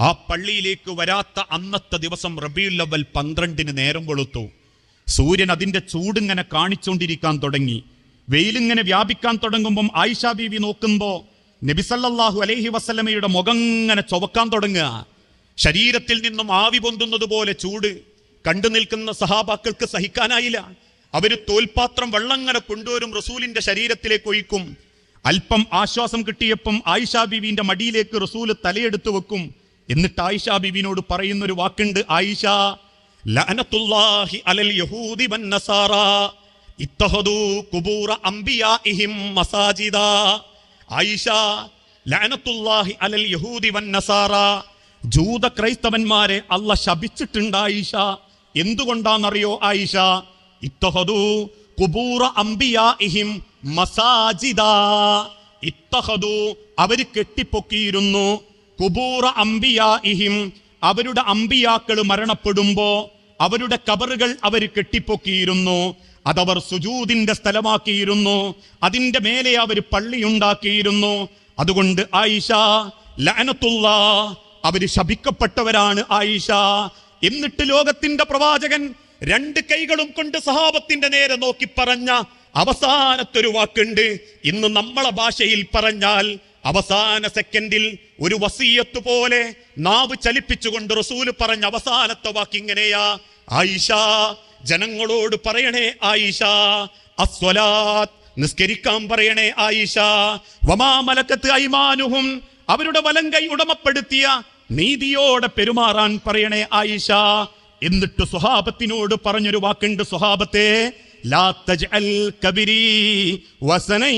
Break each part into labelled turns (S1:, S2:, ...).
S1: ആ പള്ളിയിലേക്ക് വരാത്ത അന്നത്തെ ദിവസം റബിയുൽ അവൽ പന്ത്രണ്ടിന് നേരം കൊളുത്തു സൂര്യൻ അതിന്റെ ചൂടിങ്ങനെ കാണിച്ചുകൊണ്ടിരിക്കാൻ തുടങ്ങി. വെയിലിങ്ങനെ വ്യാപിക്കാൻ തുടങ്ങുമ്പം ആയിഷ ബീവി നോക്കുമ്പോ നബിസല്ലാഹു അലൈഹി വസ്ലമയുടെ മുഖം ഇങ്ങനെ ചുവക്കാൻ തുടങ്ങുക. ശരീരത്തിൽ നിന്നും ആവി പൊന്തുന്നത് പോലെ ചൂട്. കണ്ടു നിൽക്കുന്ന സഹാബാക്കൾക്ക് സഹിക്കാനായില്ല. അവർ തോൽപാത്രം വെള്ളങ്ങനെ കൊണ്ടുവരും റസൂലിന്റെ ശരീരത്തിലേക്ക് ഒഴിക്കും. അല്പം ആശ്വാസം കിട്ടിയപ്പം ആയിഷ ബീവിന്റെ മടിയിലേക്ക് റസൂൽ തലയെടുത്തു വെക്കും. എന്നിട്ട് ആയിഷ ബിബിനോട് പറയുന്ന ഒരു വാക്കുണ്ട് ആയിഷ ലഅനത്തുല്ലാഹി അലൽ യഹൂദി വന്നസാറ ഇത്തഹദു കുബൂറ അംബിയാഇഹിം മസാജിദ ആയിഷ ലഅനത്തുല്ലാഹി അലൽ യഹൂദി വന്നസാറ ജൂത ക്രൈസ്തവന്മാരെ അല്ല ശപിച്ചിട്ടുണ്ട് ആയിഷ. എന്തുകൊണ്ടാണെന്നറിയോ ആയിഷ? ഇത്തഹദു കുബൂറ അംബിയാഇഹിം മസാജിദ ഇത്തഹദു അവർ കെട്ടിപ്പൊക്കിയിരുന്നു. കുബൂറ അംബിയാഇഹിം അവരുടെ അമ്പിയാക്കൾ മരണപ്പെടുമ്പോ അവരുടെ കബറുകൾ അവർ കെട്ടിപ്പൊക്കിയിരുന്നു. അതവർ സുജൂദിന്റെ സ്ഥലമാക്കിയിരുന്നു. അതിന്റെ മേലെ അവർ പള്ളിയുണ്ടാക്കിയിരുന്നു. അതുകൊണ്ട് ആയിഷ ലനത്തുള്ള അവർ ശപിക്കപ്പെട്ടവരാണ് ആയിഷ. എന്നിട്ട് ലോകത്തിന്റെ പ്രവാചകൻ രണ്ട് കൈകളും കൊണ്ട് സഹാബത്തിന്റെ നേരെ നോക്കി പറഞ്ഞ അവസാനത്തൊരു വാക്കുണ്ട്. ഇന്ന് നമ്മളെ ഭാഷയിൽ പറഞ്ഞാൽ അവസാന സെക്കൻഡിൽ ഒരു വസീയത്ത് പോലെ നാവ് ചലിപ്പിച്ചുകൊണ്ട് റസൂൽ പറഞ്ഞ അവസാനത്തെ വാക്ക് ഇങ്ങനെയാ. ആയിഷ ജനങ്ങളോട് പറയണേ ആയിഷ. അസ്വലാത്ത് നിസ്കരിക്കാൻ പറയണേ ആയിഷ. വമാമലക്കത്ത് ഐമാനുഹും അവരുടെ വലം കൈ ഉടമപ്പെടുത്തിയ നീതിയോടെ പെരുമാറാൻ പറയണേ ആയിഷ. എന്നിട്ട് സുഹാബത്തിനോട് പറഞ്ഞൊരു വാക്കുണ്ട് സുഹാബത്തെ ലാ തജ്അൽ കബിരി വസനൈ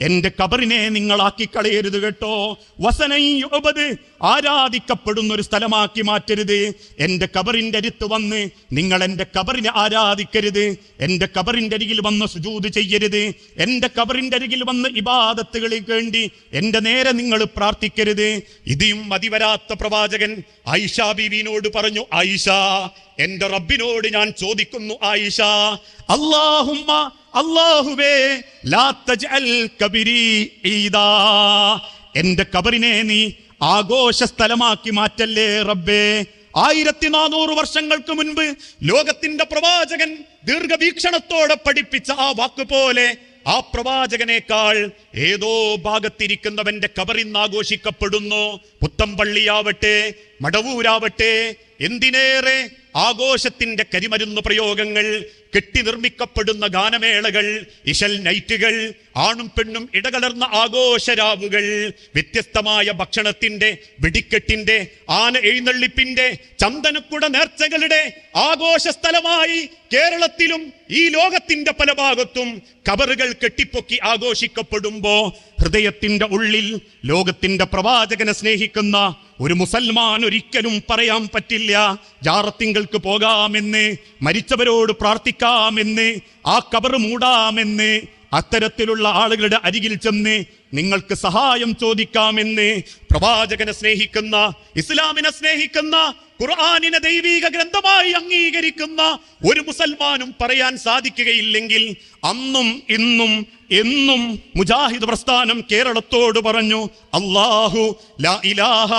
S1: എന്റെ കബറിനെ നിങ്ങളാക്കി കളയരുത് കേട്ടോ. വസനൈ യുഅബദ് ആരാധിക്കപ്പെടുന്ന ഒരു സ്ഥലമാക്കി മാറ്റരുത്. എന്റെ കബറിന്റെ അടുത്ത് വന്ന് നിങ്ങൾ എന്റെ കബറിനെ ആരാധിക്കരുത്. എന്റെ കബറിന്റെ അരികിൽ വന്ന് സുജൂത് ചെയ്യരുത്. എന്റെ കബറിന്റെ അരികിൽ വന്ന് ഇബാദത്തുകളിൽ വേണ്ടി എന്റെ നേരെ നിങ്ങൾ പ്രാർത്ഥിക്കരുത്. ഇതും മതിവരാത്ത പ്രവാചകൻ ആയിഷ ബീവിനോട് പറഞ്ഞു ആയിഷ എന്റെ റബ്ബിനോട് ഞാൻ ചോദിക്കുന്നു ആയിഷ അല്ലാഹുമ്മ ഈദാ. എന്റെ കബറിനെ നീ ആഘോഷ സ്ഥലമാക്കി മാറ്റല്ലേ റബ്ബേ. ആയിരത്തി നാനൂറ് വർഷങ്ങൾക്ക് മുൻപ് ലോകത്തിന്റെ പ്രവാചകൻ ദീർഘവീക്ഷണത്തോടെ പഠിപ്പിച്ച ആ വാക്ക് പോലെ ആ പ്രവാചകനേക്കാൾ ഏതോ ഭാഗത്തിരിക്കുന്നവന്റെ കബറിന്ന് ആഘോഷിക്കപ്പെടുന്നു. പുത്തമ്പള്ളിയാവട്ടെ മടവൂരാവട്ടെ എന്തിനേറെ ആഘോഷത്തിന്റെ കരിമരുന്ന് പ്രയോഗങ്ങൾ കെട്ടി നിർമ്മിക്കപ്പെടുന്ന ഗാനമേളകൾ ഇശൽ നൈറ്റുകൾ ആണും പെണ്ണും ഇടകലർന്ന ആഘോഷരാവുകൾ വ്യത്യസ്തമായ ഭക്ഷണത്തിന്റെ വെടിക്കെട്ടിന്റെ ആന എഴുന്നള്ളിപ്പിന്റെ ചന്ദനക്കുട നേർച്ചകളുടെ ആഘോഷ സ്ഥലമായി കേരളത്തിലും ഈ ലോകത്തിന്റെ പല ഭാഗത്തും കബറുകൾ കെട്ടിപ്പൊക്കി ആഘോഷിക്കപ്പെടുമ്പോ ഹൃദയത്തിന്റെ ഉള്ളിൽ ലോകത്തിന്റെ പ്രവാചകനെ സ്നേഹിക്കുന്ന ഒരു മുസൽമാൻ ഒരിക്കലും പറയാൻ പറ്റില്ല. ജാറത്തിങ്കൾക്ക് പോകാമെന്ന് മരിച്ചവരോട് പ്രാർത്ഥിക്കാമെന്ന് ആ കബർ മൂടാമെന്ന് അത്തരത്തിലുള്ള ആളുകളുടെ അരികിൽ ചെന്ന് നിങ്ങൾക്ക് സഹായം ചോദിക്കാമെന്ന് പ്രവാചകനെ സ്നേഹിക്കുന്ന ഇസ്ലാമിനെ സ്നേഹിക്കുന്ന ഖുർആാനിനെ ദൈവീക ഗ്രന്ഥമായി അംഗീകരിക്കുന്ന ഒരു മുസൽമാനും പറയാൻ സാധിക്കുകയില്ലെങ്കിൽ അന്നും ഇന്നും എന്നും മുജാഹിദ് പ്രസ്ഥാനം കേരളത്തോട് പറഞ്ഞു അല്ലാഹു ലാ ഇലാഹ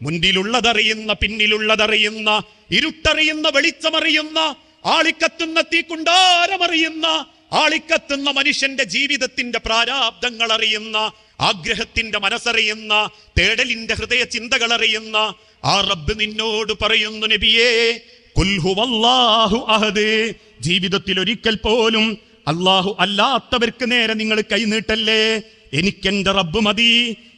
S1: മുൻപിലുള്ളതറിയുന്ന പിന്നിലുള്ളതറിയുന്ന ഇരുട്ടറിയുന്ന വെളിച്ചമറിയുന്ന ആളിക്കത്തുന്ന തീക്കുണ്ടാരമറിയുന്ന ആളിക്കത്തുന്ന മനുഷ്യന്റെ ജീവിതത്തിന്റെ പ്രാരാബ്ദങ്ങൾ അറിയുന്ന ആഗ്രഹത്തിന്റെ മനസ്സറിയുന്ന തേടലിന്റെ ഹൃദയ ചിന്തകൾ അറിയുന്ന ആ റബ്ബ് നിന്നോട് പറയുന്നു നബിയേ കുൽഹുവല്ലാഹു അഹദ്. ജീവിതത്തിൽ ഒരിക്കൽ പോലും അള്ളാഹു അല്ലാത്തവർക്ക് നേരെ നിങ്ങൾ കൈനീട്ടല്ലേ എനിക്കെന്റെ റബ്ബ് മതി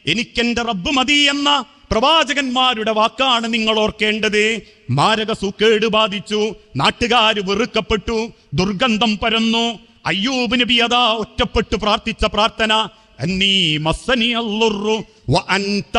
S1: എനിക്കെന്റെ റബ്ബ് മതി എന്ന പ്രവാചകന്മാരുടെ വാക്കാണ് നിങ്ങൾ ഓർക്കേണ്ടത്. മാരക സുക്കേട് ബാധിച്ചു നാട്ടുകാർ വെറുക്കപ്പെട്ടു ദുർഗന്ധം പരന്നു അയ്യൂബ് നബി അതാ ഒറ്റപ്പെട്ടു പ്രാർത്ഥിച്ച പ്രാർത്ഥന. വ അൻത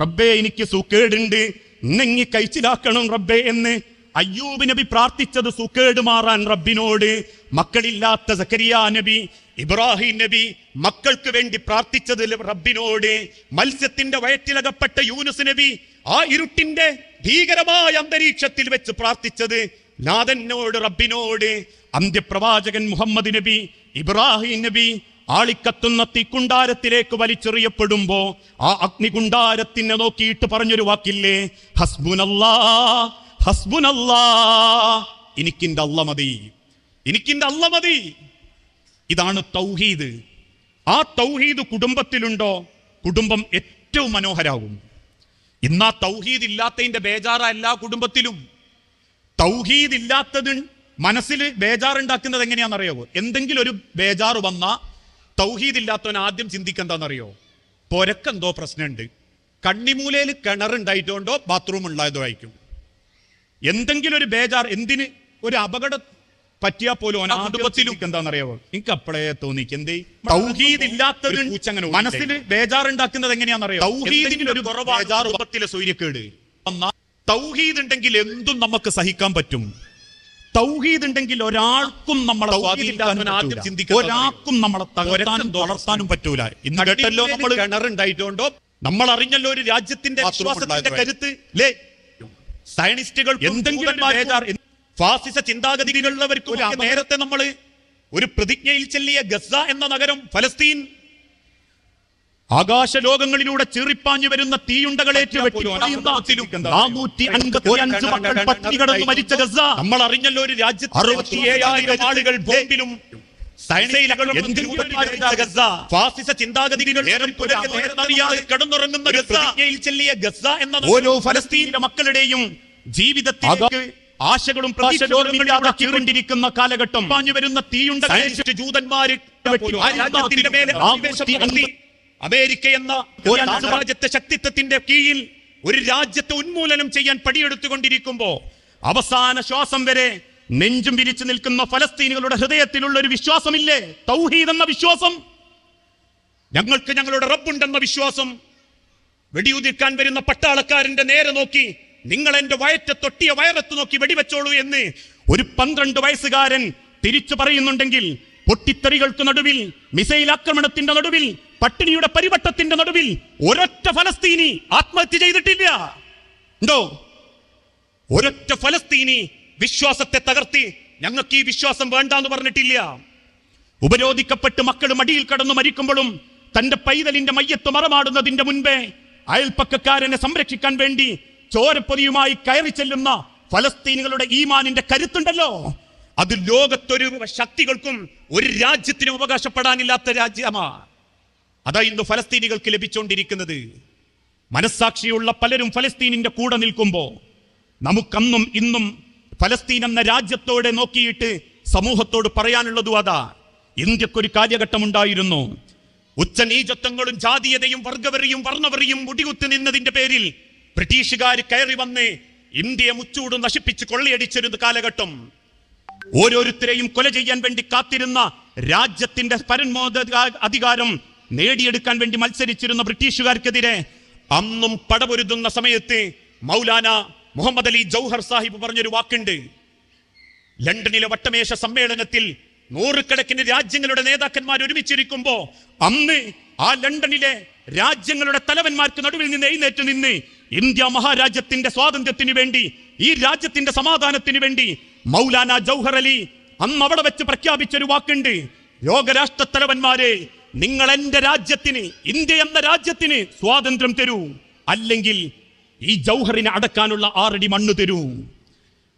S1: റബ്ബേ എനിക്ക് സുക്കേടുണ്ട്. ഇന്നെങ്ങി കഴിച്ചിലാക്കണം റബ്ബേ എന്ന്. അയ്യൂബ് നബി പ്രാർത്ഥിച്ചത് സുക്കേട് മാറാൻ റബ്ബിനോട്. മക്കളില്ലാത്ത സക്കരിയ നബി ഇബ്രാഹിം നബി മക്കൾക്ക് വേണ്ടി പ്രാർത്ഥിച്ചത് റബ്ബിനോട്. മത്സ്യത്തിന്റെ വയറ്റിലകപ്പെട്ട യൂനുസ് നബി ആ ഇരുട്ടിന്റെ ഭീകരമായ അന്തരീക്ഷത്തിൽ വെച്ച് പ്രാർത്ഥിച്ചത് നാഥനോട് റബ്ബിനോട് അന്ത്യപ്രവാചകൻ മുഹമ്മദ് നബി ഇബ്രാഹിം നബി ആളിക്കത്തുന്ന തീക്കുണ്ടാരത്തിലേക്ക് വലിച്ചെറിയപ്പെടുമ്പോ ആ അഗ്നികുണ്ടാരത്തിനെ നോക്കിയിട്ട് പറഞ്ഞൊരു വാക്കില്ലേ? ഹസ്ബുനല്ലാ ഹസ്ബുനല്ലാ എനിക്കിന്റെ അല്ല മതി. എനിക്കിന്റെ അല്ല മതി. ഇതാണ് തൗഹീദ്. ആ തൗഹീദ് കുടുംബത്തിലുണ്ടോ? കുടുംബം ഏറ്റവും മനോഹരാകും. ഇന്നാ തൗഹീദ് ഇല്ലാത്തതിന്റെ ബേജാറ എല്ലാ കുടുംബത്തിലും. തൗഹീദ് ഇല്ലാത്തത് മനസ്സിൽ ബേജാറുണ്ടാക്കുന്നത് എങ്ങനെയാണെന്നറിയോ എന്തെങ്കിലും ഒരു ബേജാറ് വന്ന തൗഹീദ് ഇല്ലാത്തവൻ ആദ്യം ചിന്തിക്കെന്താണെന്നറിയോ? പൊരക്കെന്തോ പ്രശ്നമുണ്ട് കണ്ണിമൂലയിൽ കിണറുണ്ടായിട്ടുണ്ടോ ബാത്റൂം ഉള്ളതോ ആയിരിക്കും. എന്തെങ്കിലും ഒരു ബേജാർ എന്തിന്? ഒരു അപകടം പറ്റിയാ പോലും കുടുംബത്തിലും എന്താണെന്നറിയാവോ എനിക്ക് അപ്പളേ തോന്നിക്ക്. എന്തേ? തൗഹീദ് ഇല്ലാത്തത് മനസ്സിൽ ബേജാറുണ്ടാക്കുന്നത് എങ്ങനെയാണെന്നറിയോ? തൗഹീദിന്റെ ഒരു ബേജാർ ഉപത്തിലെ സൂര്യക്കേട്. തൗഹീദ് ഉണ്ടെങ്കിൽ എന്തും നമുക്ക് സഹിക്കാൻ പറ്റും. തൗഹീദ് ഉണ്ടെങ്കിൽ ഒരാൾക്കും നമ്മളെ ഒരാൾക്കും നമ്മളെ തകരാനും വളർത്താനും പറ്റൂല. ഇന്ന് കേട്ടല്ലോ നമ്മൾ കിണറുണ്ടായിട്ടുണ്ടോ നമ്മൾ അറിഞ്ഞല്ലോ ഒരു രാജ്യത്തിന്റെ വിശ്വാസത്തിന്റെ കരുത്ത്. ലേ സയനിസ്റ്റുകൾ എന്തെങ്കിലും ഫാസിസ ചിന്താഗതികളുള്ളവർക്ക് നേരത്തെ നമ്മൾ ഒരു പ്രതിജ്ഞയിൽ ചെല്ലിയ ഗസ എന്ന നഗരം ഫലസ്തീൻ ആകാശ ലോകങ്ങളിലൂടെ ചീറിപ്പാഞ്ഞു വരുന്ന തീയുണ്ടകളേറ്റ് പട്ടിണി കിടന്ന് മരിച്ച ഗസ നമ്മൾ അറിഞ്ഞല്ലോ ഒരു രാജ്യത്ത് അറുപത്തിയേഴായിരം ആളുകൾ ബോംബിലും ഫാസിസ ചിന്താഗതികൾ കിടന്നുറങ്ങുന്ന ഗസയിൽ ചെല്ലിയ ഗസ എന്ന ഓരോ ഫലസ്തീനിലെ മക്കളുടെയും ജീവിതത്തിലേക്ക് ആശകളും പ്രതീക്ഷകൊണ്ടിരിക്കുന്ന കാലഘട്ടം. പാഞ്ഞു വരുന്ന തീയുണ്ട ജൂതന്മാര് ആ അമേരിക്ക എന്ന അന്തർരാജ്യത്തെ ശക്തിത്വത്തിന്റെ കീഴിൽ ഒരു രാജ്യത്തെ ഉന്മൂലനം ചെയ്യാൻ പടിയെടുത്തുകൊണ്ടിരിക്കുമ്പോ അവസാന ശ്വാസം വരെ നെഞ്ചും വിരിച്ചു നിൽക്കുന്ന ഫലസ്തീനുകളുടെ ഹൃദയത്തിലുള്ള ഒരു വിശ്വാസമില്ലേ? തൗഹീദ് എന്ന വിശ്വാസം? ഞങ്ങൾക്ക് ഞങ്ങളുടെ റബ്ബുണ്ടെന്ന വിശ്വാസം? വെടിയുതിർക്കാൻ വരുന്ന പട്ടാളക്കാരന്റെ നേരെ നോക്കി നിങ്ങൾ എന്റെ വയറ്റ തൊട്ടിയ വയറത്ത് നോക്കി വെടിവെച്ചോളൂ എന്ന് ഒരു പന്ത്രണ്ട് വയസ്സുകാരൻ തിരിച്ചു പറയുന്നുണ്ടെങ്കിൽ പൊട്ടിത്തെറികൾക്ക് നടുവിൽ മിസൈൽ ആക്രമണത്തിന്റെ നടുവിൽ പട്ടിണിയുടെ പരിവട്ടത്തിന്റെ നടുവിൽ ഒരൊറ്റ ഫലസ്തീനി ആത്മഹത്യ ചെയ്തിട്ടില്ല. ഉണ്ടോ ഒരൊറ്റ ഫലസ്തീനി വിശ്വാസത്തെ തകർത്തി ഞങ്ങൾക്ക് ഈ വിശ്വാസം വേണ്ട എന്ന് പറഞ്ഞിട്ടില്ല. ഉപരോധിക്കപ്പെട്ട് മക്കൾ മടിയിൽ കടന്നു മരിക്കുമ്പോഴും തന്റെ പൈതലിന്റെ മയ്യത്ത് മറമാടുന്നതിന്റെ മുൻപേ അയൽപ്പക്കക്കാരനെ സംരക്ഷിക്കാൻ വേണ്ടി ചോരപ്പൊതിയുമായി കയറി ചെല്ലുന്ന ഫലസ്തീനുകളുടെ ഈമാനിന്റെ കരുത്തുണ്ടല്ലോ. അത് ലോകത്തൊരു ശക്തികൾക്കും ഒരു രാജ്യത്തിനും അവകാശപ്പെടാനില്ലാത്ത രാജ്യമാ. അതാ ഇന്ന് ഫലസ്തീനികൾക്ക് ലഭിച്ചുകൊണ്ടിരിക്കുന്നത് മനസ്സാക്ഷിയുള്ള പലരും ഫലസ്തീനിന്റെ കൂടെ നിൽക്കുമ്പോൾ നമുക്കന്നും ഇന്നും ഫലസ്തീൻ എന്ന രാജ്യത്തോടെ നോക്കിയിട്ട് സമൂഹത്തോട് പറയാനുള്ളതും അതാ. ഇന്ത്യക്കൊരു ഉണ്ടായിരുന്നു ഉച്ചനീചത്വങ്ങളും ജാതീയതയും വർഗവെറിയും വർണവെറിയും മുടികുത്തി നിന്നതിന്റെ പേരിൽ ബ്രിട്ടീഷുകാർ കയറി വന്ന് ഇന്ത്യയെ മുച്ചൂട് നശിപ്പിച്ച് കൊള്ളയടിച്ചിരുന്ന കാലഘട്ടം. ഓരോരുത്തരെയും കൊല ചെയ്യാൻ വേണ്ടി കാത്തിരുന്ന രാജ്യത്തിന്റെ പരമോദ അധികാരം നേടിയെടുക്കാൻ വേണ്ടി മത്സരിച്ചിരുന്ന ബ്രിട്ടീഷുകാർക്കെതിരെ അന്നും പടപൊരുതുന്ന സമയത്ത് മൗലാന മുഹമ്മദ് അലി ജൗഹർ സാഹിബ് പറഞ്ഞൊരു വാക്കുണ്ട്. ലണ്ടനിലെ വട്ടമേശ സമ്മേളനത്തിൽ നൂറുകണക്കിന് രാജ്യങ്ങളുടെ നേതാക്കന്മാർ ഒരുമിച്ചിരിക്കുമ്പോ അന്ന് ആ ലണ്ടനിലെ രാജ്യങ്ങളുടെ തലവന്മാർക്ക് നടുവിൽ നിന്ന് എഴുന്നേറ്റ് നിന്ന് ഇന്ത്യ മഹാരാജ്യത്തിന്റെ സ്വാതന്ത്ര്യത്തിന് വേണ്ടി ഈ രാജ്യത്തിന്റെ സമാധാനത്തിന് വേണ്ടി മൗലാന ജൗഹർ അലി അന്ന് അവിടെ വെച്ച് പ്രഖ്യാപിച്ച ഒരു വാക്കുണ്ട്. ലോകരാഷ്ട്ര തലവന്മാരെ നിങ്ങൾ എന്റെ രാജ്യത്തിന് ഇന്ത്യ എന്ന രാജ്യത്തിന് സ്വാതന്ത്ര്യം തരൂ. അല്ലെങ്കിൽ ഈ ജൗഹറിനെ അടക്കാനുള്ള ആറടി മണ്ണ് തരൂ.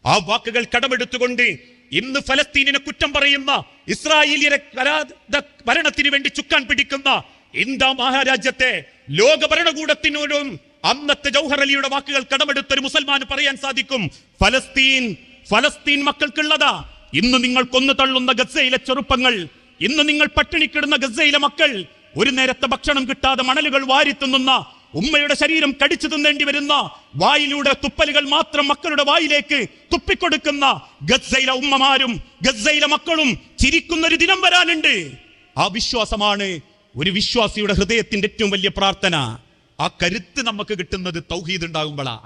S1: ആ വാക്കുകൾ കടമെടുത്തുകൊണ്ട് ഇന്ന് ഫലസ്തീനിനെ കുറ്റം പറയുന്ന ഇസ്രായേലിയരെ ഭരണത്തിന് വേണ്ടി ചുക്കാൻ പിടിക്കുന്ന ഇന്ത്യ മഹാരാജ്യത്തെ ലോക ഭരണകൂടത്തിനോടും അന്നത്തെ ജൗഹർ അലിയുടെ വാക്കുകൾ കടമെടുത്തൊരു മുസൽമാന് പറയാൻ സാധിക്കും. ഫലസ്തീൻ ഫലസ്തീൻ മക്കൾക്കുള്ളതാ. ഇന്ന് നിങ്ങൾ കൊന്നു തള്ളുന്ന ഗസയിലെ ചെറുപ്പങ്ങൾ ഇന്ന് നിങ്ങൾ പട്ടിണിക്കിടുന്ന ഗസയിലെ മക്കൾ ഒരു നേരത്തെ ഭക്ഷണം കിട്ടാതെ മണലുകൾ വാരി തിന്നുന്ന ഉമ്മയുടെ ശരീരം കടിച്ചു തിന്നേണ്ടി വരുന്ന വായിലൂടെ തുപ്പലുകൾ മാത്രം മക്കളുടെ വായിലേക്ക് തുപ്പിക്കൊടുക്കുന്ന ഗസയിലെ ഉമ്മമാരും ഗസയിലെ മക്കളും ചിരിക്കുന്ന ഒരു ദിനം വരാനുണ്ട്. ആ വിശ്വാസമാണ് ഒരു വിശ്വാസിയുടെ ഹൃദയത്തിന്റെ ഏറ്റവും വലിയ പ്രാർത്ഥന. ആ കരുത്ത് നമുക്ക് കിട്ടുന്നത് തൗഹീദ് ഉണ്ടാകുമ്പോഴാ